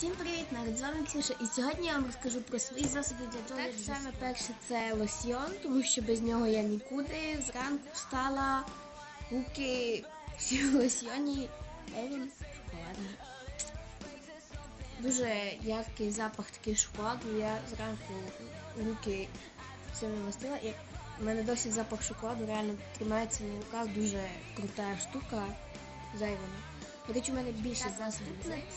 Всім привіт, народ, з вами Ксюша. І сьогодні я вам розкажу про свої засоби для догляду. Так, саме перше це лосьйон, тому що без нього я нікуди. Зранку встала, руки всі в лосьйоні. Евін шоколадний. Дуже яркий запах такий шоколаду. Я зранку руки цим намастила. І в мене досі запах шоколаду реально тримається на руках. Дуже крута штука. Зайвана. До речі, у мене більше засобів.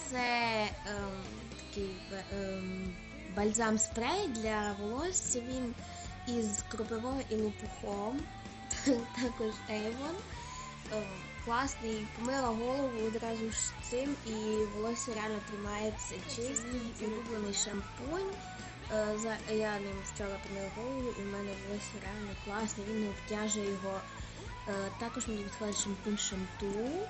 Це ем, такий ем, бальзам спрей для волосся. Він із кропивою і лопухом. Також Avon. Ем, класний, помила голову одразу ж цим і волосся реально тримається чистий, улюблений шампунь. Е, за- Я ним вчора помила голову і в мене волосся реально класне, він не обтяжує його. Е, Також мені підходить шампунь шампу е,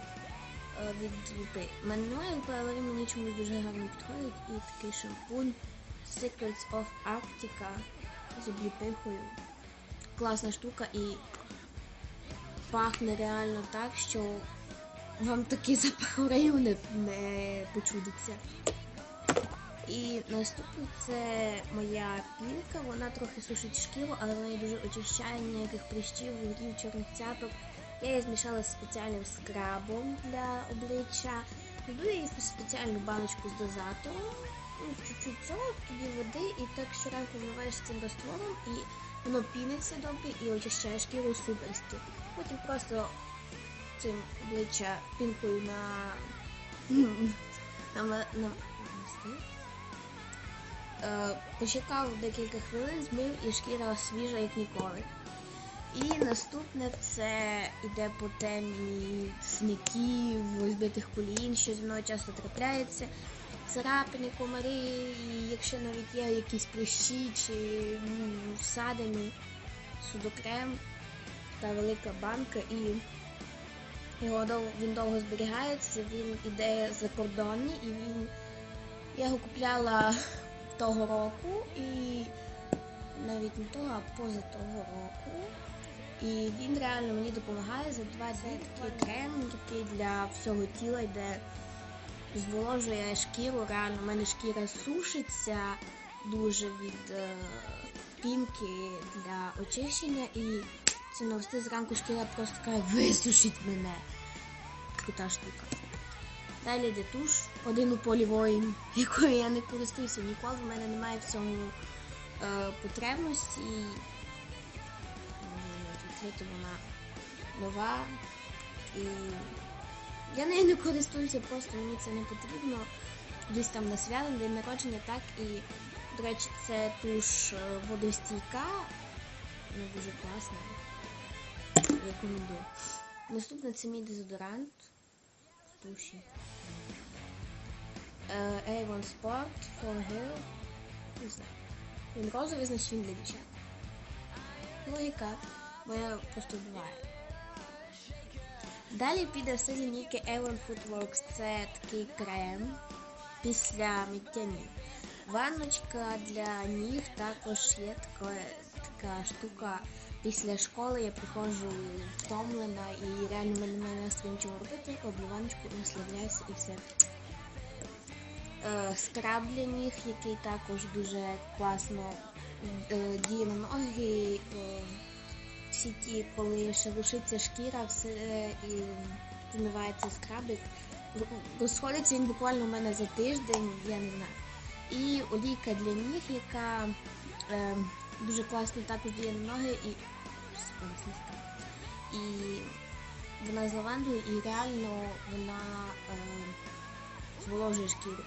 від лупи. У мене немає лупи, але мені чомусь дуже гарно підходить. І такий шампунь Secrets of Arctica з обліпихою. Класна штука і пахне реально так, що вам такий запах в не, не почудиться. І наступне це моя пінка. Вона трохи сушить шкіру, але вона дуже очищає ніяких прищів, вугрів, чорних цяток. Я її змішала з спеціальним скрабом для обличчя. Кладу її в спеціальну баночку з дозатором. Ну, чуть-чуть цього, тоді води, і так щоранку вмиваєш цим раствором, і воно піниться добре і очищає шкіру суперськи. Потім просто цим обличчя пінкою на, на, на, на, Е, Почекав декілька хвилин, змив і шкіра свіжа, як ніколи. І наступне це йде по темі сників, розбитих колін, що зі мною часто трапляється. Царапини, комари, і якщо навіть є якісь прищі чи м, всадини, судокрем та велика банка, і його дов- він довго зберігається, він іде закордонний, і він я його купляла того року і навіть не того, а поза того року. І він реально мені допомагає за два дні такий крем, який для всього тіла йде, зволожує шкіру. Реально, у мене шкіра сушиться дуже від е, пінки для очищення і це новости зранку шкіра просто така висушить мене. Крута штука. Далі йде туш, один у полі воїн, якою я не користуюся ніколи. В мене немає в цьому е, потребності. Навіть вона нова. І я нею не користуюся, просто мені це не потрібно. Десь там на свято, на день народження, так. І, до речі, це туш е, водостійка. Вона дуже класна. Рекомендую. Наступне це мій дезодорант туші. Е, Avon Sport for Hair. Не знаю. Він розовий, значить він для дівчат. Логіка, бо я. Далі піде все лінійки Avon Footworks. Це такий крем після миття ніг. Ванночка для ніг також є така, така штука. Після школи я приходжу втомлена і реально в мене немає настрою нічого робити, роблю ванночку, наславляюся і все. Е, скраб для ніг, який також дуже класно е, діє на ноги. Е, всі ті, коли шелушиться шкіра, все е, і змивається скрабик. Розходиться він буквально у мене за тиждень, я не знаю. І олійка для ніг, яка е, дуже класно також діє на ноги і і вона з лавандою і реально вона е, зволожує шкіру.